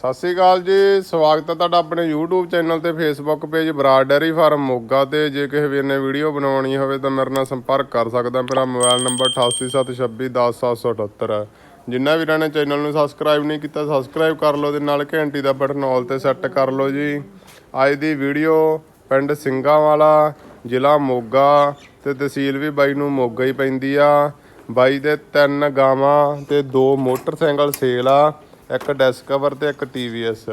ਸਤਿ ਸ਼੍ਰੀ ਅਕਾਲ ਜੀ, ਸਵਾਗਤ ਹੈ ਤੁਹਾਡਾ ਆਪਣੇ YouTube ਚੈਨਲ ਤੇ Facebook page Brar dairy farm Moga ਤੇ। ਜੇ ਕਿਸੇ ਵੀਰ ਨੇ ਵੀਡੀਓ ਬਣਾਉਣੀ ਹੋਵੇ ਤਾਂ ਮੇਰੇ ਨਾਲ ਸੰਪਰਕ ਕਰ ਸਕਦਾ ਮੇਰਾ ਮੋਬਾਈਲ ਨੰਬਰ 8876210778 ਹੈ। ਜਿਨ੍ਹਾਂ ਵੀਰਾਂ ਨੇ ਚੈਨਲ ਨੂੰ ਸਬਸਕ੍ਰਾਈਬ ਨਹੀਂ ਕੀਤਾ ਸਬਸਕ੍ਰਾਈਬ ਕਰ ਲਓ ਤੇ ਨਾਲ ਘੰਟੀ ਦਾ ਬਟਨ ਆਲ ਤੇ ਸੈੱਟ ਕਰ ਲਓ ਜੀ। ਅੱਜ ਦੀ ਵੀਡੀਓ ਪਿੰਡ ਸਿੰਘਾਂ ਵਾਲਾ ਜ਼ਿਲ੍ਹਾ ਮੋਗਾ ਤੇ ਤਹਿਸੀਲ ਵੀ ਬਾਈ ਨੂੰ ਮੋਗਾ ਹੀ ਪੈਂਦੀ ਆ। ਬਾਈ ਦੇ ਤਿੰਨ ਗਾਵਾਂ ਤੇ ਦੋ ਮੋਟਰਸਾਈਕਲ ਸੇਲ ਆ। ਇੱਕ ਡਿਸਕਵਰ ਤੇ ਇੱਕ ਟੀਵੀਐਸ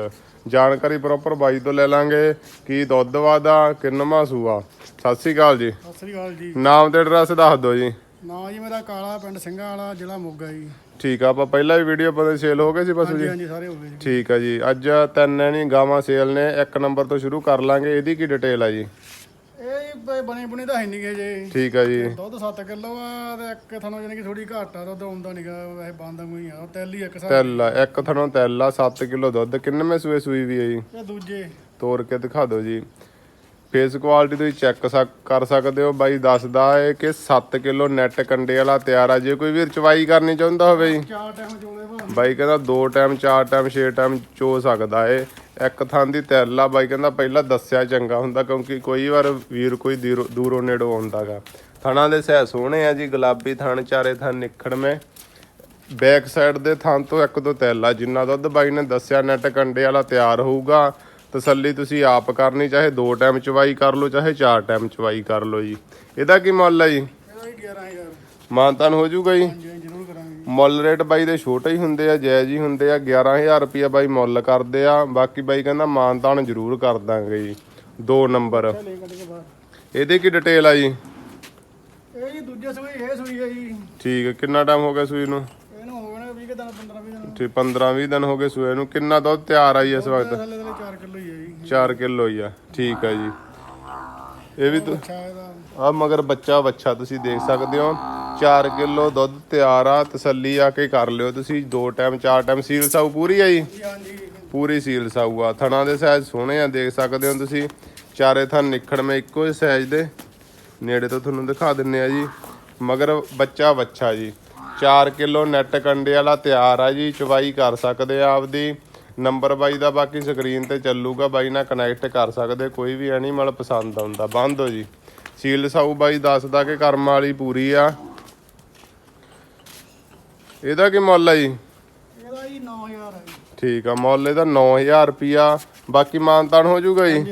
ਜਾਣਕਾਰੀ ਪ੍ਰੋਪਰ ਬਾਈ ਤੋਂ ਲੈ ਲਾਂਗੇ ਕੀ ਦੁੱਧ ਵਾਦਾ ਕਿੰਨਵਾਂ ਸੂਆ ਸਤਿ ਸ੍ਰੀ ਅਕਾਲ ਜੀ। ਸਤਿ ਸ੍ਰੀ ਅਕਾਲ ਜੀ। ਨਾਮ ਤੇ ਐਡਰੈਸ ਦੱਸ ਦਿਓ ਜੀ। ਨਾਂ ਜੀ ਮੇਰਾ ਕਾਲਾ ਪਿੰਡ ਸਿੰਘਾਂ ਵਾਲਾ ਜ਼ਿਲ੍ਹਾ ਮੋਗਾ ਜੀ। ਠੀਕ ਆ ਆਪਾਂ ਪਹਿਲਾਂ ਵੀ ਵੀਡੀਓ ਪਤਾ ਸੇਲ ਹੋ ਗਏ ਸੀ ਹਾਂਜੀ ਜੀ? ਹਾਂਜੀ ਸਾਰੇ ਹੋ ਗਏ ਜੀ। ਠੀਕ ਆ ਜੀ। ਅੱਜ ਤਿੰਨ ਨਹੀਂ ਗਾਵਾਂ ਸੇਲ ਨੇ ਇੱਕ ਨੰਬਰ ਤੋਂ ਸ਼ੁਰੂ ਕਰ ਲਾਂਗੇ ਇਹਦੀ ਕੀ ਡਿਟੇਲ ਆ ਜੀ? ਬ- ਬਣੀ ਬੁਣੀ ਤਾਂ ਹੈ ਨਹੀਂ ਗੇ ਜੀ। ਠੀਕ ਆ ਜੀ। ਦੁੱਧ 7 ਕਿਲੋ ਆ ਤੇ ਇੱਕ ਥਣੋਂ ਜਾਨੀ ਕਿ ਥੋੜੀ ਘੱਟ ਆ ਦੁੱਧ ਆਉਂਦਾ ਨਹੀਂਗਾ ਵੈਸੇ ਬੰਦ ਵਾਂਗੂ ਹੀ ਆ। ਉਹ ਤੈਲੀ ਇੱਕ ਸਾਲ ਤਿੱਲ ਆ, ਇੱਕ ਥਣੋਂ ਤਿੱਲ ਆ 7 ਕਿਲੋ ਦੁੱਧ। ਕਿੰਨਵੇਂ ਸੂਏ ਸੂਈ ਵੀ ਹੈ ਜੀ? ਇਹ ਦੂਜੇ। ਤੋੜ ਕੇ ਦਿਖਾ ਦਿਓ ਜੀ। ਫੇਸ ਕੁਆਲਿਟੀ ਤੁਸੀਂ ਚੈੱਕ ਕਰ ਸਕਦੇ ਹੋ ਬਾਈ ਦੱਸਦਾ ਹੈ ਕਿ 7 ਕਿਲੋ ਨੈਟ ਕੰਡੇ ਵਾਲਾ ਤਿਆਰ ਆ। ਜੇ ਕੋਈ ਵੀਰ ਚਵਾਈ ਕਰਨੀ ਚਾਹੁੰਦਾ ਹੋਵੇ ਜੀ। ਚਾਰ ਟਾਈਮ ਚੋਲੇ ਭਾਂ ਬਾਈ ਕਹਿੰਦਾ ਦੋ ਟਾਈਮ ਚਾਰ ਟਾਈਮ ਛੇ ਟਾਈਮ ਚੋ ਸਕਦਾ ਏ ਇੱਕ ਥਾਂ ਦੀ ਤਿਲ ਬਾਈ ਕਹਿੰਦਾ ਪਹਿਲਾਂ ਦੱਸਿਆ ਚੰਗਾ ਹੁੰਦਾ ਕਿਉਂਕਿ ਕੋਈ ਵਾਰ ਵੀਰ ਕੋਈ ਦੂਰੋਂ- ਨੇੜੋਂ ਆਉਂਦਾਗਾ। ਥਣਾ ਦੇ ਸਹਿ ਸੋਹਣੇ ਆ ਜੀ ਗੁਲਾਬੀ ਥਣ ਚਾਰੇ ਥਣ ਨਿਖੜਵੇਂ ਬੈਕ ਸਾਈਡ ਦੇ ਥਾਂ ਤੋਂ ਇੱਕ ਦੋ ਤਿਲ ਜਿੰਨਾ ਦੁੱਧ ਬਾਈ ਨੇ ਦੱਸਿਆ ਨੈਟ ਕੰਡੇ ਵਾਲਾ ਤਿਆਰ ਹੋਊਗਾ। ਤਸੱਲੀ ਤੁਸੀਂ ਆਪ ਕਰਨੀ ਚਾਹੇ ਦੋ ਟਾਈਮ ਚਵਾਈ ਕਰ ਲਓ ਚਾਹੇ ਚਾਰ ਟਾਈਮ ਚਵਾਈ ਕਰ ਲਓ ਜੀ। ਇਹਦਾ ਕੀ ਮੁੱਲ ਹੈ ਜੀ? ਇਹਦਾ ਹੀ 11000 ਮਾਨਤਾਨ ਹੋ ਜਾਊਗਾ ਜੀ? ਮੁੱਲ ਰੇਟ ਬਾਈ ਦੇ ਛੋਟੇ ਹੀ ਹੁੰਦੇ ਆ ਜਾਇਜ਼ ਹੀ ਹੁੰਦੇ ਆ। 11000 ਰੁਪਿਆ ਬਾਈ ਮੁੱਲ ਕਰਦੇ ਆ। ਬਾਕੀ ਬਾਈ ਕਹਿੰਦਾ ਮਾਨਤਾਨ ਜ਼ਰੂਰ ਕਰ ਦਾਂਗੇ ਜੀ। ਦੋ ਨੰਬਰ। ਇਹਦੀ ਕੀ ਡਿਟੇਲ ਆ ਜੀ? ਇਹ ਜੀ ਦੂਜੇ ਸੂਈ ਇਹ ਸੂਈ ਹੈ ਜੀ। ਠੀਕ ਹੈ ਕਿੰਨਾ ਟਾਈਮ ਹੋ ਗਿਆ ਸੂਈ ਨੂੰ? ਇਹਨੂੰ ਹੋ ਗਏ ਨੇ 20 ਦਿਨ 15 20 ਦਿਨ। ਠੀਕ 15 20 ਦਿਨ ਹੋ ਗਏ ਸੂਏ ਨੂੰ। ਕਿੰਨਾ ਦੁੱਧ ਤਿਆਰ ਆ ਜੀ ਇਸ ਵਕਤ? ਥੱਲੇ ਥੱਲੇ 4 ਕਿਲੋ ਹੀ ਹੈ ਜੀ। 4 ਕਿਲੋ ਹੀ ਆ। ਠੀਕ ਆ ਜੀ। ਇਹ ਵੀ ਤੁ- ਅੱਛਾ ਆ ਮਗਰ ਬੱਚਾ ਬੱਚਾ ਤੁਸੀਂ ਦੇਖ ਸਕਦੇ ਹੋ। 4 ਕਿਲੋ ਦੁੱਧ ਤਿਆਰ ਆ, ਤਸੱਲੀ ਆ ਕੇ ਕਰ ਲਿਓ ਤੁਸੀਂ। ਦੋ ਟਾਈਮ, ਚਾਰ ਟਾਈਮ ਸੀਲ ਸਾਊ ਪੂਰੀ ਆ ਜੀ? ਪੂਰੀ ਸੀਲ ਸਾਊ ਆ। ਥਣਾ ਦੇ ਸਾਈਜ਼ ਸੋਹਣੇ ਆ, ਦੇਖ ਸਕਦੇ ਹੋ ਤੁਸੀਂ। ਚਾਰੇ ਥਣ ਨਿਖੜਵੇਂ ਇੱਕੋ ਹੀ ਸਾਈਜ਼ ਦੇ। ਨੇੜੇ ਤੋਂ ਤੁਹਾਨੂੰ ਦਿਖਾ ਦਿੰਨੇ ਆ ਜੀ। ਮਗਰ ਬੱਚਾ ਬੱਚਾ ਜੀ। 4 ਕਿਲੋ ਨੈਟ ਕੰਡੇ ਵਾਲਾ ਤਿਆਰ ਆ ਜੀ ਚਵਾਈ ਕਰ ਸਕਦੇ ਆ ਆਪਦੀ। ਨੰਬਰ ਬਾਈ ਦਾ ਬਾਕੀ ਸਕਰੀਨ ਤੇ ਚੱਲੂਗਾ ਬਾਈ ਨਾਲ ਕਨੈਕਟ ਕਰ ਸਕਦੇ ਕੋਈ ਵੀ ਐਨੀਮਲ ਪਸੰਦ ਆਉਂਦਾ ਬੰਦ ਹੋ ਜੀ। ਸੀਲ ਸਾਊ ਬਾਈ ਦੱਸਦਾ ਕਿ ਕਰਮ ਵਾਲੀ ਪੂਰੀ ਆ। ਇਹਦਾ ਕੀ ਮੁੱਲ ਆ ਜੀ? ਇਹਦਾ ਜੀ 9000 ਹੈ ਜੀ। ਠੀਕ ਆ ਮੁੱਲ ਇਹਦਾ 9000 ਰੁਪਿਆ ਬਾਕੀ ਮਾਨਤਾਨ ਹੋ ਜਾਊਗਾ ਜੀ?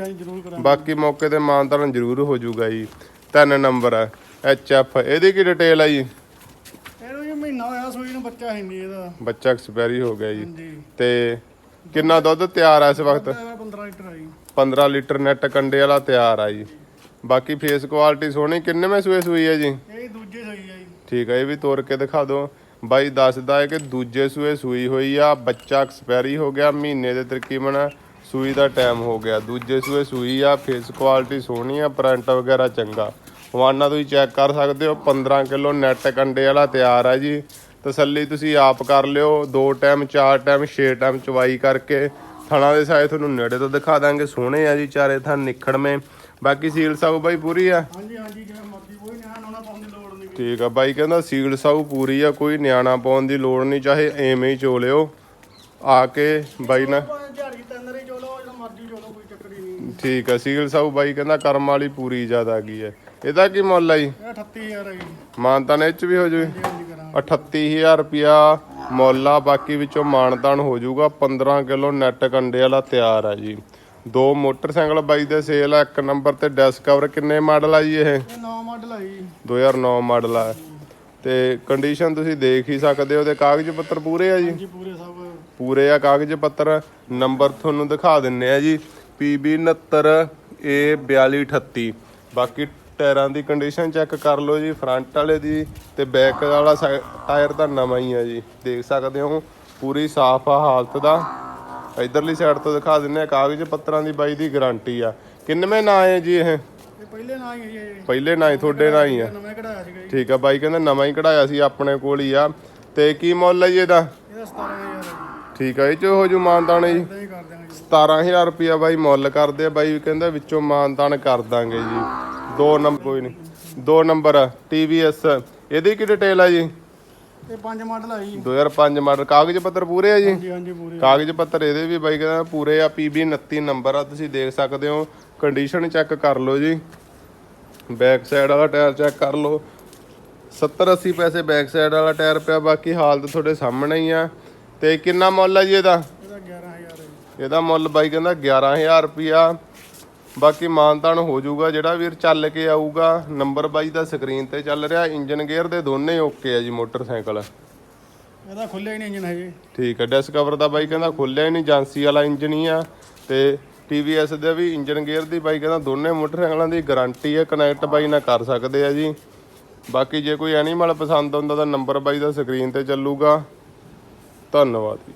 ਬਾਕੀ ਮੌਕੇ ਤੇ ਮਾਨਤਾਨ ਜ਼ਰੂਰ ਹੋ ਜਾਊਗਾ ਜੀ। ਤਿੰਨ ਨੰਬਰ ਐਚ ਐਫ ਇਹਦੀ ਕੀ ਡਿਟੇਲ ਆ ਜੀ? ਇਹਨੂੰ ਮਹੀਨਾ ਹੋਇਆ ਸੂਈ ਨੂੰ ਬੱਚਾ ਹੈ ਨਹੀਂ ਇਹਦਾ। ਬੱਚਾ ਐਕਸਪਾਇਰੀ ਹੋ ਗਿਆ ਜੀ। ਤੇ ਕਿੰਨਾ ਦੁੱਧ ਤਿਆਰ ਆ ਇਸ ਵਕਤ? ਇਹਦਾ 15 ਲੀਟਰ ਆ ਜੀ। 15 ਲੀਟਰ ਨੈਟ ਕੰਡੇ ਵਾਲਾ ਤਿਆਰ ਆ ਜੀ। ਬਾਕੀ ਫੇਸ ਕੁਆਲਿਟੀ ਸੋਹਣੀ ਕਿੰਨੇਵੇਂ ਸੂਏ ਸੂਈ ਹੈ ਜੀ? ਇਹ ਦੂਜੇ ਸਹੀ ਆ ਜੀ। ਠੀਕ ਹੈ ਇਹ ਵੀ ਤੋੜ ਕੇ ਦਿਖਾ ਦਿਓ। ਬਾਈ ਦੱਸਦਾ ਹੈ ਕਿ ਦੂਜੇ ਸੂਏ ਸੂਈ ਹੋਈ ਆ ਬੱਚਾ ਐਕਸਪਾਇਰੀ ਹੋ ਗਿਆ ਮਹੀਨੇ ਦੇ ਤਕਰੀਬਨ ਸੂਈ ਦਾ ਟਾਈਮ ਹੋ ਗਿਆ। ਦੂਜੇ ਸੂਏ ਸੂਈ ਆ ਫੇਸ ਕੁਆਲਿਟੀ ਸੋਹਣੀ ਆ ਪ੍ਰਿੰਟ ਵਗੈਰਾ ਚੰਗਾ। ਹਵਾਨਾ ਤੁਸੀਂ ਚੈੱਕ ਕਰ ਸਕਦੇ ਹੋ 15 ਕਿਲੋ ਨੈਟ ਕੰਡੇ ਵਾਲਾ ਤਿਆਰ ਆ ਜੀ। ਤਸੱਲੀ ਤੁਸੀਂ ਆਪ ਕਰ ਲਿਓ ਦੋ ਟਾਈਮ ਚਾਰ ਟਾਈਮ ਛੇ ਟਾਈਮ ਚਵਾਈ ਕਰਕੇ ਥਣਾ ਦੇ ਸਾਏ ਤੁਹਾਨੂੰ ਨੇੜੇ ਤੋਂ ਦਿਖਾ ਦਾਂਗੇ ਸੋਹਣੇ ਆ ਜੀ ਚਾਰੇ ਥਣ ਨਿਖੜਵੇਂ ਬਾਕੀ ਸੀਲ ਸਾਊ ਬਾਈ ਪੂਰੀ ਆ? ਹਾਂਜੀ ਹਾਂਜੀ ਜਿਵੇਂ ਮਰਜ਼ੀ ਕੋਈ ਨਿਆਣਾ ਨੋਣਾ ਪਾਉਣ ਦੀ ਲੋੜ ਨਹੀਂ। ਠੀਕ ਆ ਬਾਈ ਕਹਿੰਦਾ ਸੀਲ ਸਾਊ ਪੂਰੀ ਆ ਕੋਈ ਨਿਆਣਾ ਪਾਉਣ ਦੀ ਲੋੜ ਨਹੀਂ ਚਾਹੇ ਐਵੇਂ ਹੀ ਚੋਲਿਓ। ਆ ਕੇ ਬਾਈ ਨਹੀਂ। ਠੀਕ ਆ ਸੀਲ ਸਾਊ ਬਾਈ ਕਹਿੰਦਾ ਕਰਮ ਵਾਲੀ ਪੂਰੀ ਜ਼ਿਆਦਾ ਗਈ ਹੈ ਇਹਦਾ ਕੀ ਮੁੱਲ ਆ ਜੀ? ਇਹ 38000 ਹੈ ਜੀ। ਮਾਨਤਾਨ ਇਹ ਚ ਵੀ ਹੋ ਜੂਗੀ 38000 ਰੁਪਿਆ ਮੁੱਲ ਆ ਬਾਕੀ ਵਿੱਚੋਂ ਮਾਨਤਾਨ ਹੋ ਜਾਊਗਾ। 15 ਕਿਲੋ ਨੈਟ ਕੰਡੇ ਵਾਲਾ ਤਿਆਰ ਆ ਜੀ। ਦੋ ਮੋਟਰਸਾਈਕਲ ਬਾਈ ਦੇ ਸੇਲ ਆ ਇੱਕ ਨੰਬਰ ਤੇ ਡਿਸਕਵਰ ਕਿੰਨੇ ਮਾਡਲ ਆ ਜੀ ਇਹ? ਇਹ ਨਵਾਂ ਮਾਡਲ ਆ ਜੀ। 2009 ਮਾਡਲ ਆ। ਤੇ ਕੰਡੀਸ਼ਨ ਤੁਸੀਂ ਦੇਖ ਹੀ ਸਕਦੇ ਹੋ ਤੇ ਕਾਗਜ਼ ਪੱਤਰ ਪੂਰੇ ਆ ਜੀ? ਪੂਰੇ ਸਭ। ਪੂਰੇ ਆ ਕਾਗਜ਼ ਪੱਤਰ। ਨੰਬਰ ਤੁਹਾਨੂੰ ਦਿਖਾ ਦਿੰਨੇ ਆ ਜੀ। PB 69 A 4238 ਬਾਕੀ ਟਾਇਰਾਂ ਦੀ ਕੰਡੀਸ਼ਨ ਚੈੱਕ ਕਰ ਲਓ ਜੀ ਫਰੰਟ ਵਾਲੇ ਦੀ ਤੇ ਬੈਕ ਵਾਲਾ ਟਾਇਰ ਤਾਂ ਨਵਾਂ ਹੀ ਆ ਜੀ। ਦੇਖ ਸਕਦੇ ਹੋ ਪੂਰੀ ਸਾਫ਼ ਆ ਹਾਲਤ ਦਾ। ਇਧਰਲੀ ਸਾਈਡ ਤੋਂ ਦਿਖਾ ਦਿੰਨੇ ਆ ਕਾਗਜ਼ ਪੱਤਰਾਂ ਦੀ ਬਾਈ ਦੀ ਗਾਰੰਟੀ ਆ। ਕਿੰਨਵੇਂ ਨਾਂ ਹੈ ਜੀ ਇਹ? ਪਹਿਲੇ ਨਾ ਹੀ ਹੈ। ਪਹਿਲੇ ਨਾਂ ਹੀ ਤੁਹਾਡੇ ਨਾਂ ਹੀ ਆ। ਨਵਾਂ ਕਢਾਇਆ ਸੀਗਾ ਜੀ। ਠੀਕ ਆ ਬਾਈ ਕਹਿੰਦਾ ਨਵਾਂ ਹੀ ਕਢਾਇਆ ਸੀ ਆਪਣੇ ਕੋਲ ਹੀ ਆ। ਤੇ ਕੀ ਮੁੱਲ ਹੈ ਜੀ ਇਹਦਾ? ਇਹਦਾ 17000 ਹੈ ਜੀ। ਠੀਕ ਆ ਇਹ ਚ ਹੋ ਜੂ ਮਾਨਦਾਨ ਜੀ। ਇਦਾਂ ਹੀ ਕਰ ਦਿਆਂਗੇ ਜੀ। 17000 ਰੁਪਿਆ ਬਾਈ ਮੁੱਲ ਕਰਦੇ ਆ ਬਾਈ ਕਹਿੰਦਾ ਵਿੱਚੋਂ ਮਾਨਦਾਨ ਕਰ ਦਾਂਗੇ ਜੀ। ਦੋ ਨੰਬਰ ਕੋਈ ਨਹੀਂ ਦੋ ਨੰਬਰ TVS ਇਹਦੀ ਕੀ ਡਿਟੇਲ ਆ ਜੀ? ਇਹ ਪੰਜ ਮਾਡਲ ਆ ਜੀ। 2005 ਮਾਡਲ ਕਾਗਜ਼ ਪੱਤਰ ਪੂਰੇ ਆ ਜੀ? ਹਾਂਜੀ ਹਾਂਜੀ ਪੂਰੇ ਕਾਗਜ਼ ਪੱਤਰ ਇਹਦੇ ਵੀ ਬਾਈ ਕਹਿੰਦਾ ਪੂਰੇ ਆ PB 29 ਨੰਬਰ ਆ ਤੁਸੀਂ ਦੇਖ ਸਕਦੇ ਹੋ। ਕੰਡੀਸ਼ਨ ਚੈੱਕ ਕਰ ਲਓ ਜੀ। ਬੈਕ ਸਾਈਡ ਵਾਲਾ ਟਾਇਰ ਚੈੱਕ ਕਰ ਲਓ। 70 80 ਪੈਸੇ ਬੈਕ ਸਾਈਡ ਵਾਲਾ ਟਾਇਰ ਪਿਆ ਬਾਕੀ ਹਾਲਤ ਤੁਹਾਡੇ ਸਾਹਮਣੇ ਹੀ ਆ। ਤੇ ਕਿੰਨਾ ਮੁੱਲ ਆ ਜੀ ਇਹਦਾ? ਇਹਦਾ 11000 ਹੈ ਜੀ। ਇਹਦਾ ਮੁੱਲ ਬਾਈ ਕਹਿੰਦਾ 11000 ਰੁਪਿਆ ਬਾਕੀ ਮਾਨਤਾਨ ਹੋ ਜਾਊਗਾ ਜਿਹੜਾ ਵੀਰ ਚੱਲ ਕੇ ਆਊਗਾ ਨੰਬਰ ਬਾਈ ਦਾ ਸਕਰੀਨ ਤੇ ਚੱਲ ਰਿਹਾ ਇੰਜਨ ਗੇਅਰ ਦੇ ਦੋਨੇ ਓਕੇ ਆ ਜੀ ਮੋਟਰਸਾਈਕਲ। ਇਹਦਾ ਖੁੱਲਿਆ ਹੀ ਨਹੀਂ ਇੰਜਨ ਹਜੇ। ਠੀਕ ਹੈ ਡਿਸਕਵਰ ਦਾ ਬਾਈ ਕਹਿੰਦਾ ਖੁੱਲਿਆ ਹੀ ਨਹੀਂ ਏਜੰਸੀ ਵਾਲਾ ਇੰਜਨ ਹੀ ਆ ਤੇ TVS ਦੇ ਵੀ ਇੰਜਨ ਗੇਅਰ ਦੀ ਬਾਈ ਕਹਿੰਦਾ ਦੋਨੇ ਮੋਟਰਸਾਈਕਲਾਂ ਦੀ ਗਾਰੰਟੀ ਹੈ ਕਨੈਕਟ ਬਾਈ ਨਾਲ ਕਰ ਸਕਦੇ ਆ ਜੀ। ਬਾਕੀ ਜੇ ਕੋਈ ਐਨੀਮਲ ਪਸੰਦ ਆਉਂਦਾ ਤਾਂ ਨੰਬਰ ਬਾਈ ਦਾ ਸਕਰੀਨ ਤੇ ਚੱਲੂਗਾ। ਧੰਨਵਾਦ ਜੀ।